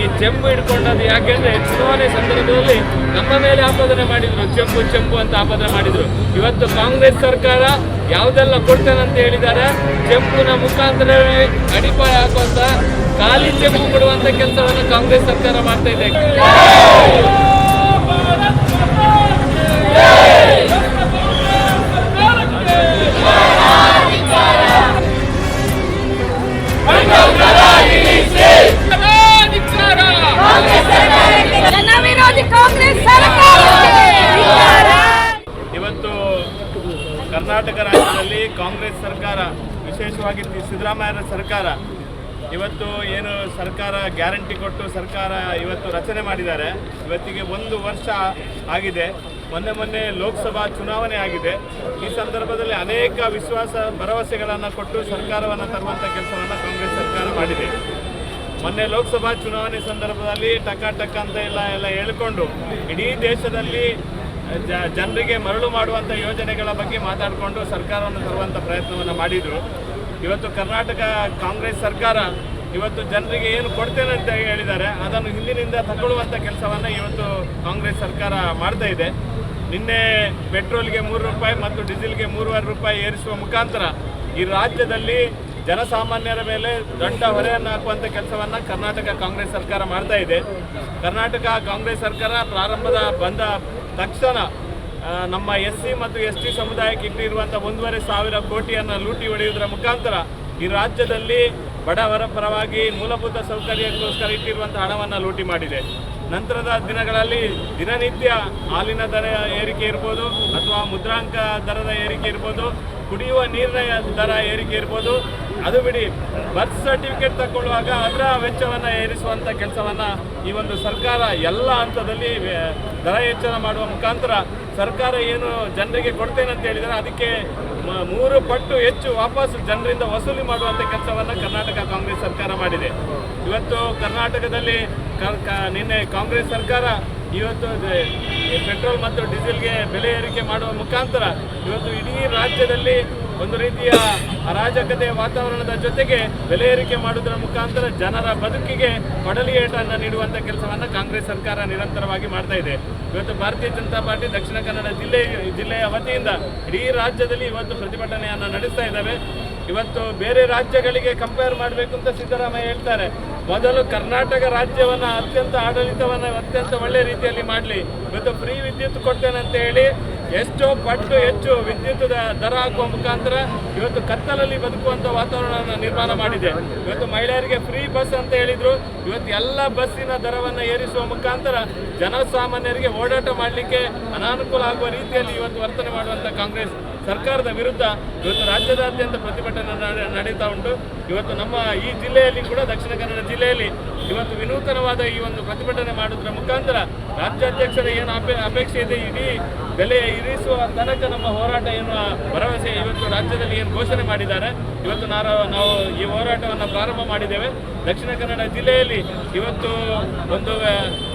ಈ ಚೆಂಬು ಹಿಡ್ಕೊಂಡದ್ದು ಯಾಕೆಂದ್ರೆ ಚುನಾವಣೆ ಸಂದರ್ಭದಲ್ಲಿ ನಮ್ಮ ಮೇಲೆ ಆಪಾದನೆ ಮಾಡಿದ್ರು. ಚೆಂಬು ಚೆಂಬು ಅಂತ ಆಪಾದನೆ ಮಾಡಿದ್ರು. ಇವತ್ತು ಕಾಂಗ್ರೆಸ್ ಸರ್ಕಾರ ಯಾವ್ದೆಲ್ಲ ಕೊಡ್ತೇನೆ ಅಂತ ಹೇಳಿದ್ದಾರೆ, ಚೆಂಬುನ ಮುಖಾಂತರವೇ ಅಡಿಪಾಯ ಹಾಕುವಂತ, ಖಾಲಿ ಚೆಂಬು ಕೊಡುವಂತ ಕೆಲಸವನ್ನು ಕಾಂಗ್ರೆಸ್ ಸರ್ಕಾರ ಮಾಡ್ತಾ ಇದೆ. ಕರ್ನಾಟಕ ರಾಜ್ಯದಲ್ಲಿ ಕಾಂಗ್ರೆಸ್ ಸರ್ಕಾರ, ವಿಶೇಷವಾಗಿ ಸಿದ್ದರಾಮಯ್ಯರ ಸರ್ಕಾರ, ಇವತ್ತು ಏನು ಸರ್ಕಾರ ಗ್ಯಾರಂಟಿ ಕೊಟ್ಟು ಸರ್ಕಾರ ಇವತ್ತು ರಚನೆ ಮಾಡಿದ್ದಾರೆ. ಇವತ್ತಿಗೆ ಒಂದು ವರ್ಷ ಆಗಿದೆ. ಮೊನ್ನೆ ಮೊನ್ನೆ ಲೋಕಸಭಾ ಚುನಾವಣೆ ಆಗಿದೆ. ಈ ಸಂದರ್ಭದಲ್ಲಿ ಅನೇಕ ವಿಶ್ವಾಸ ಭರವಸೆಗಳನ್ನು ಕೊಟ್ಟು ಸರ್ಕಾರವನ್ನು ತರುವಂಥ ಕೆಲಸವನ್ನು ಕಾಂಗ್ರೆಸ್ ಸರ್ಕಾರ ಮಾಡಿದೆ. ಮೊನ್ನೆ ಲೋಕಸಭಾ ಚುನಾವಣೆ ಸಂದರ್ಭದಲ್ಲಿ ಟಕ ಟಕ ಅಂತ ಎಲ್ಲ ಎಲ್ಲ ಹೇಳ್ಕೊಂಡು ಇಡೀ ದೇಶದಲ್ಲಿ ಜನರಿಗೆ ಮರಳು ಮಾಡುವಂಥ ಯೋಜನೆಗಳ ಬಗ್ಗೆ ಮಾತಾಡಿಕೊಂಡು ಸರ್ಕಾರವನ್ನು ತರುವಂಥ ಪ್ರಯತ್ನವನ್ನು ಮಾಡಿದರು. ಇವತ್ತು ಕರ್ನಾಟಕ ಕಾಂಗ್ರೆಸ್ ಸರ್ಕಾರ ಇವತ್ತು ಜನರಿಗೆ ಏನು ಕೊಡ್ತೇನೆ ಅಂತ ಹೇಳಿದ್ದಾರೆ, ಅದನ್ನು ಹಿಂದಿನಿಂದ ತಗೊಳ್ಳುವಂಥ ಕೆಲಸವನ್ನು ಇವತ್ತು ಕಾಂಗ್ರೆಸ್ ಸರ್ಕಾರ ಮಾಡ್ತಾ ಇದೆ. ನಿನ್ನೆ ಪೆಟ್ರೋಲ್ಗೆ ಮೂರು ರೂಪಾಯಿ ಮತ್ತು ಡೀಸೆಲ್ಗೆ ಮೂರುವರೆ ರೂಪಾಯಿ ಏರಿಸುವ ಮುಖಾಂತರ ಈ ರಾಜ್ಯದಲ್ಲಿ ಜನಸಾಮಾನ್ಯರ ಮೇಲೆ ದೊಡ್ಡ ಹೊರೆಯನ್ನು ಹಾಕುವಂಥ ಕೆಲಸವನ್ನು ಕರ್ನಾಟಕ ಕಾಂಗ್ರೆಸ್ ಸರ್ಕಾರ ಮಾಡ್ತಾ ಇದೆ. ಕರ್ನಾಟಕ ಕಾಂಗ್ರೆಸ್ ಸರ್ಕಾರ ಪ್ರಾರಂಭದ ಬಂದ ತಕ್ಷಣ ನಮ್ಮ ಎಸ್ ಸಿ ಮತ್ತು ಎಸ್ ಟಿ ಸಮುದಾಯಕ್ಕೆ ಇಟ್ಟಿರುವಂಥ ಒಂದೂವರೆ ಸಾವಿರ ಕೋಟಿಯನ್ನು ಲೂಟಿ ಹೊಡೆಯುವುದರ ಮುಖಾಂತರ ಈ ರಾಜ್ಯದಲ್ಲಿ ಬಡವರ ಪರವಾಗಿ ಮೂಲಭೂತ ಸೌಕರ್ಯಕ್ಕೋಸ್ಕರ ಇಟ್ಟಿರುವಂಥ ಹಣವನ್ನು ಲೂಟಿ ಮಾಡಿದೆ. ನಂತರದ ದಿನಗಳಲ್ಲಿ ದಿನನಿತ್ಯ ಹಾಲಿನ ದರ ಏರಿಕೆ ಇರ್ಬೋದು ಅಥವಾ ಮುದ್ರಾಂಕ ದರದ ಏರಿಕೆ ಇರ್ಬೋದು. ಕುಡಿಯುವ ನೀರಿನ ದರ ಏರಿಕೆ ಇರ್ಬೋದು. ಅದು ಬಿಡಿ ಬರ್ತ್ ಸರ್ಟಿಫಿಕೇಟ್ ತಗೊಳ್ಳುವಾಗ ಅದರ ವೆಚ್ಚವನ್ನು ಏರಿಸುವಂಥ ಕೆಲಸವನ್ನು ಈ ಒಂದು ಸರ್ಕಾರ ಎಲ್ಲ ಹಂತದಲ್ಲಿ ದರ ಹೆಚ್ಚಳ ಮಾಡುವ ಮುಖಾಂತರ ಸರ್ಕಾರ ಏನು ಜನರಿಗೆ ಕೊಡ್ತೇನೆ ಅಂತ ಹೇಳಿದರೆ ಅದಕ್ಕೆ ಮೂರು ಪಟ್ಟು ಹೆಚ್ಚು ವಾಪಸ್ ಜನರಿಂದ ವಸೂಲಿ ಮಾಡುವಂಥ ಕೆಲಸವನ್ನು ಕರ್ನಾಟಕ ಕಾಂಗ್ರೆಸ್ ಸರ್ಕಾರ ಮಾಡಿದೆ. ಇವತ್ತು ಕರ್ನಾಟಕದಲ್ಲಿ ನಿನ್ನೆ ಕಾಂಗ್ರೆಸ್ ಸರ್ಕಾರ, ಇವತ್ತು ಪೆಟ್ರೋಲ್ ಮತ್ತು ಡೀಸೆಲ್ಗೆ ಬೆಲೆ ಏರಿಕೆ ಮಾಡುವ ಮುಖಾಂತರ ಇವತ್ತು ಇಡೀ ರಾಜ್ಯದಲ್ಲಿ ಒಂದು ರೀತಿಯ ಅರಾಜಕತೆ ವಾತಾವರಣದ ಜೊತೆಗೆ ಬೆಲೆ ಏರಿಕೆ ಮಾಡುವುದರ ಮುಖಾಂತರ ಜನರ ಬದುಕಿಗೆ ಕೊಡಲಿ ಏಟನ್ನು ನೀಡುವಂಥ ಕೆಲಸವನ್ನು ಕಾಂಗ್ರೆಸ್ ಸರ್ಕಾರ ನಿರಂತರವಾಗಿ ಮಾಡ್ತಾ ಇದೆ. ಇವತ್ತು ಭಾರತೀಯ ಜನತಾ ಪಾರ್ಟಿ ದಕ್ಷಿಣ ಕನ್ನಡ ಜಿಲ್ಲೆ, ಜಿಲ್ಲೆಯ ವತಿಯಿಂದ ಇಡೀ ರಾಜ್ಯದಲ್ಲಿ ಇವತ್ತು ಪ್ರತಿಭಟನೆಯನ್ನು ನಡೆಸ್ತಾ ಇದ್ದಾವೆ. ಇವತ್ತು ಬೇರೆ ರಾಜ್ಯಗಳಿಗೆ ಕಂಪೇರ್ ಮಾಡಬೇಕು ಅಂತ ಸಿದ್ದರಾಮಯ್ಯ ಹೇಳ್ತಾರೆ. ಮೊದಲು ಕರ್ನಾಟಕ ರಾಜ್ಯವನ್ನು ಅತ್ಯಂತ ಆಡಳಿತವನ್ನು ಅತ್ಯಂತ ಒಳ್ಳೆ ರೀತಿಯಲ್ಲಿ ಮಾಡಲಿ. ಇವತ್ತು ಫ್ರೀ ವಿದ್ಯುತ್ ಕೊಡ್ತೇನೆ ಅಂತ ಹೇಳಿ ಎಷ್ಟೋ ಪಟ್ಟು ಹೆಚ್ಚು ವಿದ್ಯುತ್ ದರ ಹಾಕುವ ಮುಖಾಂತರ ಇವತ್ತು ಕತ್ತಲಲ್ಲಿ ಬದುಕುವಂಥ ವಾತಾವರಣವನ್ನು ನಿರ್ಮಾಣ ಮಾಡಿದೆ. ಇವತ್ತು ಮಹಿಳೆಯರಿಗೆ ಫ್ರೀ ಬಸ್ ಅಂತ ಹೇಳಿದ್ರು. ಇವತ್ತು ಎಲ್ಲ ಬಸ್ಸಿನ ದರವನ್ನು ಏರಿಸುವ ಮುಖಾಂತರ ಜನಸಾಮಾನ್ಯರಿಗೆ ಓಡಾಟ ಮಾಡಲಿಕ್ಕೆ ಅನಾನುಕೂಲ ಆಗುವ ರೀತಿಯಲ್ಲಿ ಇವತ್ತು ವರ್ತನೆ ಮಾಡುವಂಥ ಕಾಂಗ್ರೆಸ್ ಸರ್ಕಾರದ ವಿರುದ್ಧ ಇವತ್ತು ರಾಜ್ಯದಾದ್ಯಂತ ಪ್ರತಿಭಟನೆ ನಡೆ- ನಡೀತಾ ಉಂಟು. ಇವತ್ತು ನಮ್ಮ ಈ ಜಿಲ್ಲೆಯಲ್ಲಿ ಕೂಡ ದಕ್ಷಿಣ ಕನ್ನಡ ಜಿಲ್ಲೆಯಲ್ಲಿ ಇವತ್ತು ವಿನೂತನವಾದ ಈ ಒಂದು ಪ್ರತಿಭಟನೆ ಮಾಡುವುದರ ಮುಖಾಂತರ ರಾಜ್ಯಾಧ್ಯಕ್ಷರ ಏನು ಅಪೇ ಅಪೇಕ್ಷೆ ಇದೆ? ಇಡೀ ಬೆಲೆ ಇರಿಸುವ ತನಕ ನಮ್ಮ ಹೋರಾಟ ಏನು ಭರವಸೆ ರಾಜ್ಯದಲ್ಲಿ ಏನು ಘೋಷಣೆ ಮಾಡಿದ್ದಾರೆ, ಇವತ್ತು ನಾವು ನಾವು ಈ ಹೋರಾಟವನ್ನು ಪ್ರಾರಂಭ ಮಾಡಿದ್ದೇವೆ. ದಕ್ಷಿಣ ಕನ್ನಡ ಜಿಲ್ಲೆಯಲ್ಲಿ ಇವತ್ತು ಒಂದು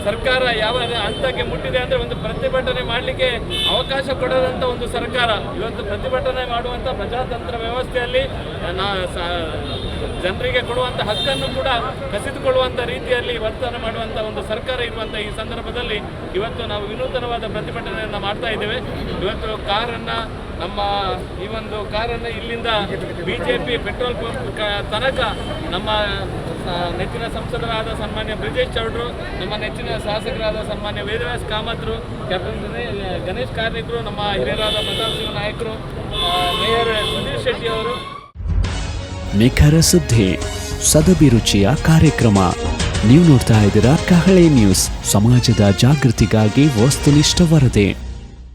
ಸರ್ಕಾರ ಯಾವ ಹಂತಕ್ಕೆ ಮುಟ್ಟಿದೆ ಅಂದರೆ ಒಂದು ಪ್ರತಿಭಟನೆ ಮಾಡಲಿಕ್ಕೆ ಅವಕಾಶ ಕೊಡದಂಥ ಒಂದು ಸರ್ಕಾರ. ಇವತ್ತು ಪ್ರತಿಭಟನೆ ಮಾಡುವಂಥ ಪ್ರಜಾತಂತ್ರ ವ್ಯವಸ್ಥೆಯಲ್ಲಿ ಜನರಿಗೆ ಕೊಡುವಂಥ ಹಕ್ಕನ್ನು ಕೂಡ ಕಸಿದುಕೊಳ್ಳುವಂಥ ರೀತಿಯಲ್ಲಿ ವರ್ತನೆ ಮಾಡುವಂಥ ಒಂದು ಸರ್ಕಾರ ಇರುವಂಥ ಈ ಸಂದರ್ಭದಲ್ಲಿ ಇವತ್ತು ನಾವು ವಿನೂತನವಾದ ಪ್ರತಿಭಟನೆಯನ್ನು ಮಾಡ್ತಾ ಇದ್ದೇವೆ. ಇವತ್ತು ಕಾರನ್ನು ನಮ್ಮ ಈ ಒಂದು ಕಾರನ್ನು ಇಲ್ಲಿಂದ B J P petrol pump ತನಕ ನಮ್ಮ ನೆಚ್ಚಿನ ಸಂಸದರಾದ ಸನ್ಮಾನ್ಯ ಬ್ರಿಜೇಶ್ ಚೌಡ್ರು, ನಮ್ಮ ನೆಚ್ಚಿನ ಶಾಸಕರಾದ ಸನ್ಮಾನ್ಯ ವೇದವ್ಯಾಸ್ ಕಾಮತ್ರು, ಕ್ಯಾಪ್ಟನ್ ಗಣೇಶ್ ಕಾರ್ಣಿಕರು ನಮ್ಮ ಹಿರಿಯರಾದ ಪ್ರತಾಪ್ ಸಿಂಗ್ ನಾಯಕರು ಮೇಯರ್ ಸುಧೀರ್ ಶೆಟ್ಟಿ ಅವರು. ನಿಖರ ಸುದ್ದಿ ಸದಭಿರುಚಿಯ ಕಾರ್ಯಕ್ರಮ. ನೀವು ನೋಡ್ತಾ ಇದ್ದೀರಾ ಕಹಳೆ ನ್ಯೂಸ್. ಸಮಾಜದ ಜಾಗೃತಿಗಾಗಿ ವಸ್ತುನಿಷ್ಠ ವರದಿ.